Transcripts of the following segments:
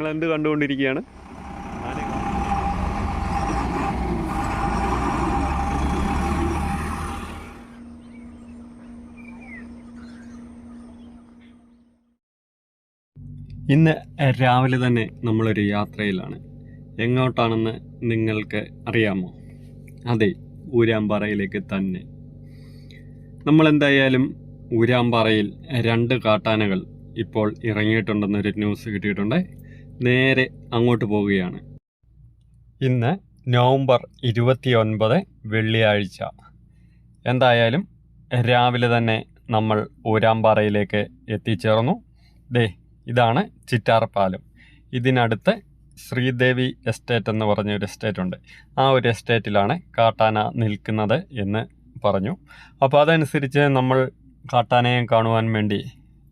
നിങ്ങൾ എന്ത് കണ്ടുകൊണ്ടിരിക്കുകയാണ്? ഇന്ന് രാവിലെ തന്നെ നമ്മളൊരു യാത്രയിലാണ്. എങ്ങോട്ടാണെന്ന് നിങ്ങൾക്ക് അറിയാമോ? അതെ ഊരാമ്പാറയിലേക്ക് തന്നെ. നമ്മളെന്തായാലും ഊരാമ്പാറയിൽ രണ്ട് കാട്ടാനകൾ ഇപ്പോൾ ഇറങ്ങിയിട്ടുണ്ടെന്നൊരു ന്യൂസ് കിട്ടിയിട്ടുണ്ട്. നേരെ അങ്ങോട്ട് പോവുകയാണ് ഇന്ന് നവംബർ ഇരുപത്തിയൊൻപത് വെള്ളിയാഴ്ച. എന്തായാലും രാവിലെ തന്നെ നമ്മൾ ഊരാമ്പാറയിലേക്ക് എത്തിച്ചേർന്നു. ദേ ഇതാണ് ചിറ്റാർപ്പാലം. ഇതിനടുത്ത് ശ്രീദേവി എസ്റ്റേറ്റ് എന്ന് പറഞ്ഞ ഒരു എസ്റ്റേറ്റ് ഉണ്ട്. ആ ഒരു എസ്റ്റേറ്റിലാണ് കാട്ടാന നിൽക്കുന്നത് എന്ന് പറഞ്ഞു. അപ്പോൾ അതനുസരിച്ച് നമ്മൾ കാട്ടാനയെ കാണുവാൻ വേണ്ടി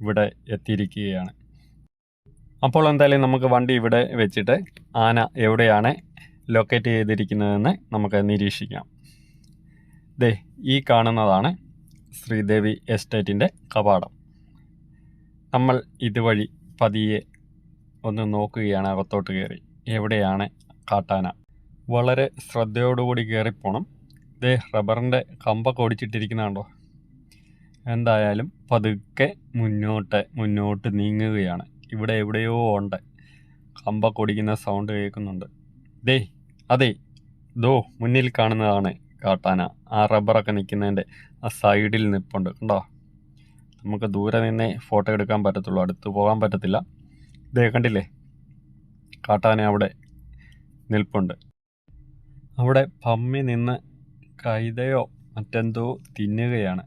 ഇവിടെ എത്തിയിരിക്കുകയാണ്. അപ്പോൾ എന്തായാലും നമുക്ക് വണ്ടി ഇവിടെ വെച്ചിട്ട് ആന എവിടെയാണ് ലൊക്കേറ്റ് ചെയ്തിരിക്കുന്നതെന്ന് നമുക്ക് നിരീക്ഷിക്കാം. ദേ ഈ കാണുന്നതാണ് ശ്രീദേവി എസ്റ്റേറ്റിന്റെ കവാടം. നമ്മൾ ഇതുവഴി പതിയെ ഒന്ന് നോക്കുകയാണ് അകത്തോട്ട് കയറി. എവിടെയാണ് കാട്ടാന? വളരെ ശ്രദ്ധയോടുകൂടി കയറിപ്പോണം. ദേ റബ്ബറിന്റെ കമ്പൊക്കെ ഓടിച്ചിട്ടിരിക്കുന്നതാണ്ടോ എന്തായാലും പതുക്കെ മുന്നോട്ട് മുന്നോട്ട് നീങ്ങുകയാണ്. ഇവിടെ എവിടെയോ ഉണ്ട്. കമ്പ കൊടിക്കുന്ന സൗണ്ട് കേൾക്കുന്നുണ്ട്. ദേ അതെ ദോ മുന്നിൽ കാണുന്നതാണ് കാട്ടാന. ആ റബ്ബറൊക്കെ നിൽക്കുന്നതിന്റെ ആ സൈഡിൽ നിൽപ്പുണ്ട് കണ്ടോ? നമുക്ക് ദൂരെ നിന്നേ ഫോട്ടോ എടുക്കാൻ പറ്റത്തുള്ളൂ. അടുത്ത് പോകാൻ പറ്റത്തില്ല. ദേ കണ്ടില്ലേ? കാട്ടാന അവിടെ നിൽപ്പുണ്ട്. അവിടെ പമ്മി നിന്ന് കൈതയോ മറ്റെന്തോ തിന്നുകയാണ്.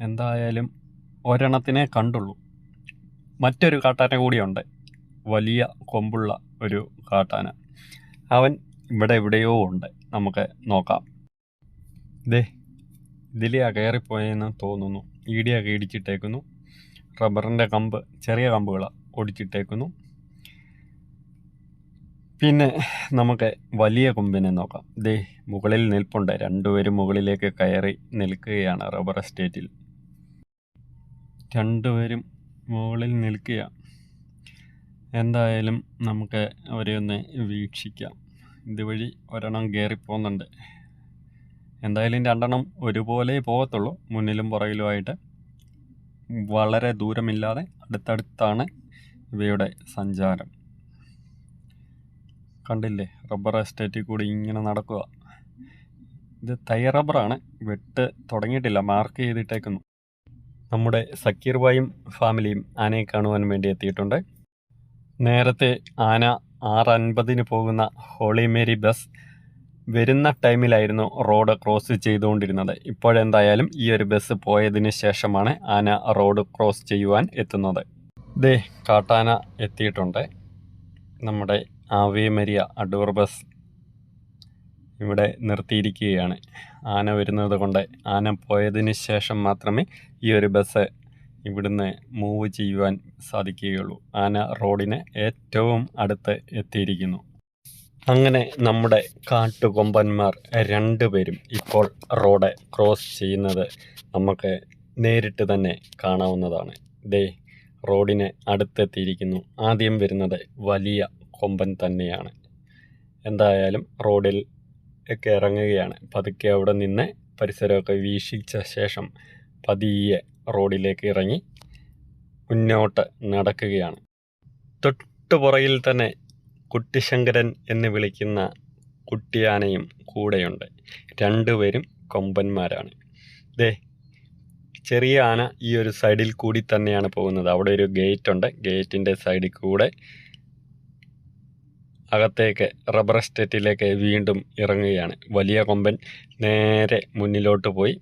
എന്തായാലും ഒരെണ്ണത്തിനെ കണ്ടുള്ളൂ. മറ്റൊരു കാട്ടാന കൂടിയുണ്ട്. വലിയ കൊമ്പുള്ള ഒരു കാട്ടാന. അവൻ ഇവിടെ എവിടെയോ ഉണ്ട്. നമുക്ക് നോക്കാം. ദേ ഇതിലെയാ കയറിപ്പോയെന്ന് തോന്നുന്നു. ഈടിയൊക്കെ ഇടിച്ചിട്ടേക്കുന്നു. റബ്ബറിന്റെ കമ്പ് ചെറിയ കമ്പുകളാണ് ഒടിച്ചിട്ടേക്കുന്നു. പിന്നെ നമുക്ക് വലിയ കൊമ്പിനെ നോക്കാം. ദേ മുകളിൽ നിൽപ്പുണ്ട്. രണ്ടുപേരും മുകളിലേക്ക് കയറി നിൽക്കുകയാണ് റബ്ബർ എസ്റ്റേറ്റിൽ. രണ്ടുപേരും മുകളിൽ നിൽക്കുക. എന്തായാലും നമുക്ക് അവരെ ഒന്ന് വീക്ഷിക്കാം. ഇതുവഴി ഒരെണ്ണം കയറിപ്പോകുന്നുണ്ട്. എന്തായാലും രണ്ടെണ്ണം ഒരുപോലെ പോകത്തുള്ളൂ. മുന്നിലും പുറകിലുമായിട്ട് വളരെ ദൂരമില്ലാതെ അടുത്തടുത്താണ് ഇവയുടെ സഞ്ചാരം. കണ്ടില്ലേ? റബ്ബർ എസ്റ്റേറ്റിൽ കൂടി ഇങ്ങനെ നടക്കുക. ഇത് തൈ റബ്ബറാണ്. വെട്ട് തുടങ്ങിയിട്ടില്ല. മാർക്ക് ചെയ്തിട്ടേക്കുന്നു. നമ്മുടെ സക്കീർ ഭായും ഫാമിലിയും ആനയെ കാണുവാൻ വേണ്ടി എത്തിയിട്ടുണ്ട്. നേരത്തെ ആന ആറ് അൻപതിന് പോകുന്ന ഹോളി മേരി ബസ് വരുന്ന ടൈമിലായിരുന്നു റോഡ് ക്രോസ് ചെയ്തുകൊണ്ടിരുന്നത്. ഇപ്പോഴെന്തായാലും ഈ ഒരു ബസ് പോയതിന് ശേഷമാണ് ആന റോഡ് ക്രോസ് ചെയ്യുവാൻ എത്തുന്നത്. ദേ കാട്ടാന എത്തിയിട്ടുണ്ട്. നമ്മുടെ ആവേമരിയ അടൂർ ബസ് ഇവിടെ നിർത്തിയിരിക്കുകയാണ്. ആന വരുന്നത് കൊണ്ട് ആന പോയതിന് ശേഷം മാത്രമേ ഈ ഒരു ബസ് ഇവിടുന്ന് മൂവ് ചെയ്യുവാൻ സാധിക്കുകയുള്ളൂ. ആന റോഡിന് ഏറ്റവും അടുത്ത് എത്തിയിരിക്കുന്നു. അങ്ങനെ നമ്മുടെ കാട്ടുകൊമ്പന്മാർ രണ്ടുപേരും ഇപ്പോൾ റോഡ് ക്രോസ് ചെയ്യുന്നത് നമുക്ക് നേരിട്ട് തന്നെ കാണാവുന്നതാണ്. ദേ റോഡിന് അടുത്തെത്തിയിരിക്കുന്നു. ആദ്യം വരുന്നത് വലിയ കൊമ്പൻ തന്നെയാണ്. എന്തായാലും റോഡിൽ ഒക്കെ ഇറങ്ങുകയാണ്. പതുക്കെ അവിടെ നിന്ന് പരിസരമൊക്കെ വീക്ഷിച്ച ശേഷം പതിയെ റോഡിലേക്ക് ഇറങ്ങി മുന്നോട്ട് നടക്കുകയാണ്. തൊട്ടുപുറയിൽ തന്നെ കുട്ടിശങ്കരൻ എന്ന് വിളിക്കുന്ന കുട്ടിയാനയും കൂടെയുണ്ട്. രണ്ടുപേരും കൊമ്പന്മാരാണ്. ദേ ചെറിയ ആന ഈ ഒരു സൈഡിൽ കൂടി തന്നെയാണ് പോകുന്നത്. അവിടെ ഒരു ഗേറ്റ് ഉണ്ട് ഗേറ്റിന്റെ സൈഡിൽ കൂടെ അകത്തേക്ക് റബ്ബർ എസ്റ്റേറ്റിലേക്ക് വീണ്ടും ഇറങ്ങുകയാണ്. വലിയ കൊമ്പൻ നേരെ മുന്നിലോട്ട് പോയി.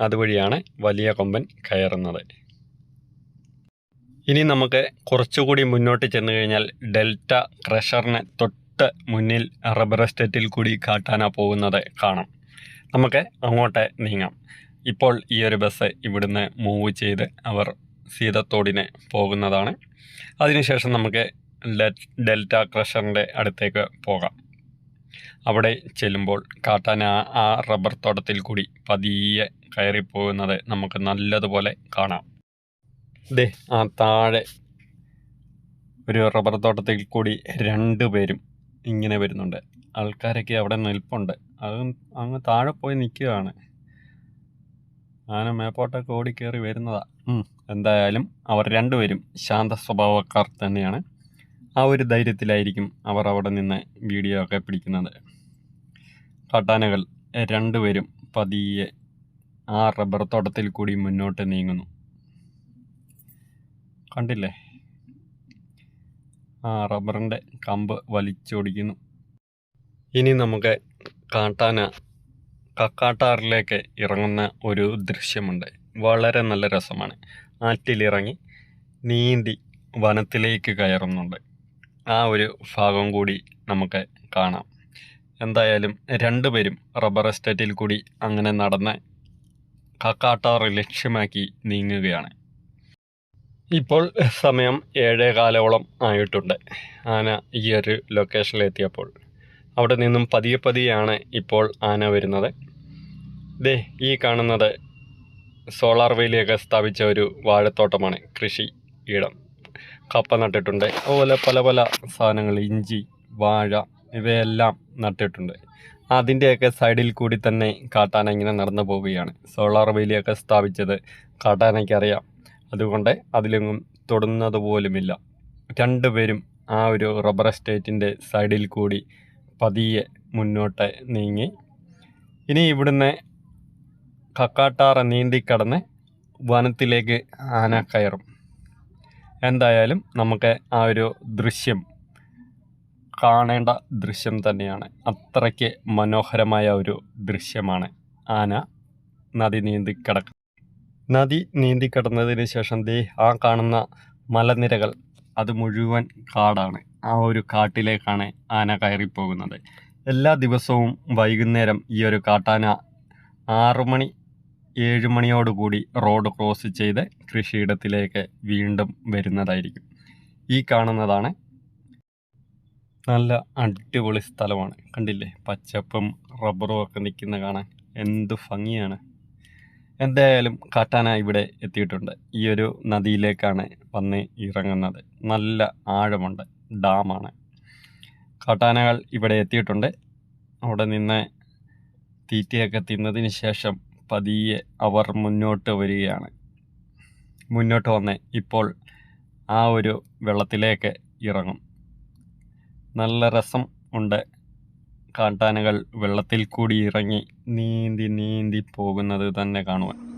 അതുവഴിയാണ് വലിയ കൊമ്പൻ കയറുന്നത്. ഇനി നമുക്ക് കുറച്ചുകൂടി മുന്നോട്ട് ചെന്ന് കഴിഞ്ഞാൽ ഡെൽറ്റ ക്രഷറിന് തൊട്ട് മുന്നിൽ റബ്ബർ എസ്റ്റേറ്റിൽ കൂടി കാട്ടാനാ പോകുന്നത് കാണാം. നമുക്ക് അങ്ങോട്ട് നീങ്ങാം. ഇപ്പോൾ ഈ ഒരു ബസ് ഇവിടുന്ന് മൂവ് ചെയ്ത് അവർ സീതത്തോടിന് പോകുന്നതാണ്. അതിനുശേഷം നമുക്ക് ഡെൽറ്റ ക്രഷറിന്റെ അടുത്തേക്ക് പോകാം. അവിടെ ചെല്ലുമ്പോൾ കാട്ടാന ആ- റബ്ബർ തോട്ടത്തിൽ കൂടി പതിയെ കയറിപ്പോകുന്നത് നമുക്ക് നല്ലതുപോലെ കാണാം. ദേ ആ താഴെ ഒരു റബ്ബർ തോട്ടത്തിൽ കൂടി രണ്ട് പേരും ഇങ്ങനെ വരുന്നുണ്ട്. ആൾക്കാരൊക്കെ അവിടെ നിൽപ്പുണ്ട്. അത് അങ്ങ് താഴെ പോയി നിൽക്കുകയാണ്. ആന മേപ്പോട്ടൊക്കെ ഓടിക്കേറി വരുന്നതാ. ഉം, എന്തായാലും അവർ രണ്ടുപേരും ശാന്ത സ്വഭാവക്കാർ തന്നെയാണ്. ആ ഒരു ധൈര്യത്തിലായിരിക്കും അവർ അവിടെ നിന്ന് വീഡിയോ ഒക്കെ പിടിക്കുന്നത്. കാട്ടാനകൾ രണ്ടുപേരും പതിയെ ആ റബ്ബർ തോട്ടത്തിൽ കൂടി മുന്നോട്ട് നീങ്ങുന്നു. കണ്ടില്ലേ? ആ റബ്ബറിന്റെ കമ്പ് വലിച്ചൊടിക്കുന്നു. ഇനി നമുക്ക് കാട്ടാന കക്കാട്ടാറിലേക്ക് ഇറങ്ങുന്ന ഒരു ദൃശ്യമുണ്ട്. വളരെ നല്ല രസമാണ്. ആറ്റിലിറങ്ങി നീന്തി വനത്തിലേക്ക് കയറുന്നുണ്ട്. ആ ഒരു ഭാഗം കൂടി നമുക്ക് കാണാം. എന്തായാലും രണ്ടുപേരും റബ്ബർ എസ്റ്റേറ്റിൽ കൂടി അങ്ങനെ നടന്ന് കക്കാട്ടാർ ലക്ഷ്യമാക്കി നീങ്ങുകയാണ്. ഇപ്പോൾ സമയം ഏഴേ കാലോളം ആയിട്ടുണ്ട്. ആന ഈ ഒരു ലൊക്കേഷനിലെത്തിയപ്പോൾ അവിടെ നിന്നും പതിയെ പതിയാണ് ഇപ്പോൾ ആന വരുന്നത്. ദേ ഈ കാണുന്നത് സോളാർ വേലിയൊക്കെ സ്ഥാപിച്ച ഒരു വാഴത്തോട്ടമാണ് കൃഷി ഇടം. കപ്പ നട്ടിട്ടുണ്ട്. അതുപോലെ പല പല സാധനങ്ങൾ ഇഞ്ചി വാഴ ഇവയെല്ലാം നട്ടിട്ടുണ്ട്. അതിന്റെയൊക്കെ സൈഡിൽ കൂടി തന്നെ കാട്ടാന ഇങ്ങനെ നടന്നു പോവുകയാണ്. സോളാർ വേലിയൊക്കെ സ്ഥാപിച്ചത് കാട്ടാനയ്ക്ക് അറിയാം അതുകൊണ്ട് അതിലൊന്നും തൊടുന്നത് പോലുമില്ല. രണ്ടുപേരും ആ ഒരു റബ്ബർ എസ്റ്റേറ്റിന്റെ സൈഡിൽ കൂടി പതിയെ മുന്നോട്ട് നീങ്ങി. ഇനി ഇവിടുന്ന് കക്കാട്ടാറ നീന്തിക്കടന്ന് വനത്തിലേക്ക് ആന കയറും. എന്തായാലും നമുക്ക് ആ ഒരു ദൃശ്യം കാണേണ്ട ദൃശ്യം തന്നെയാണ്. അത്രയ്ക്ക് മനോഹരമായ ഒരു ദൃശ്യമാണ്. ആന നദി നീന്തി കിടക്ക നദി നീന്തി കിടന്നതിന് ശേഷം ദേ ആ കാണുന്ന മലനിരകൾ അത് മുഴുവൻ കാടാണ്. ആ ഒരു കാട്ടിലേക്കാണ് ആന കയറിപ്പോകുന്നത്. എല്ലാ ദിവസവും വൈകുന്നേരം ഈ ഒരു കാട്ടാന ആറു മണി ഏഴ് മണിയോടുകൂടി റോഡ് ക്രോസ് ചെയ്ത് കൃഷിയിടത്തിലേക്ക് വീണ്ടും വരുന്നതായിരിക്കും. ഈ കാണുന്നതാണ് നല്ല അടിപൊളി സ്ഥലമാണ്. കണ്ടില്ലേ? പച്ചപ്പും റബ്ബറും ഒക്കെ നിൽക്കുന്ന കാണാൻ എന്ത് ഭംഗിയാണ്. എന്തായാലും കാട്ടാന ഇവിടെ എത്തിയിട്ടുണ്ട്. ഈ ഒരു നദിയിലേക്കാണ് വന്ന് ഇറങ്ങുന്നത്. നല്ല ആഴമുണ്ട്. ഡാമാണ്. കാട്ടാനകൾ ഇവിടെ എത്തിയിട്ടുണ്ട്. അവിടെ നിന്ന് തീറ്റയൊക്കെ തിന്നതിന് ശേഷം പതിയെ അവർ മുന്നോട്ട് വരികയാണ്. മുന്നോട്ട് വന്ന് ഇപ്പോൾ ആ ഒരു വെള്ളത്തിലേക്ക് ഇറങ്ങും. നല്ല രസം ഉണ്ട്. കാട്ടാനകൾ വെള്ളത്തിൽ കൂടി ഇറങ്ങി നീന്തി നീന്തി പോകുന്നത് തന്നെ കാണുവാൻ.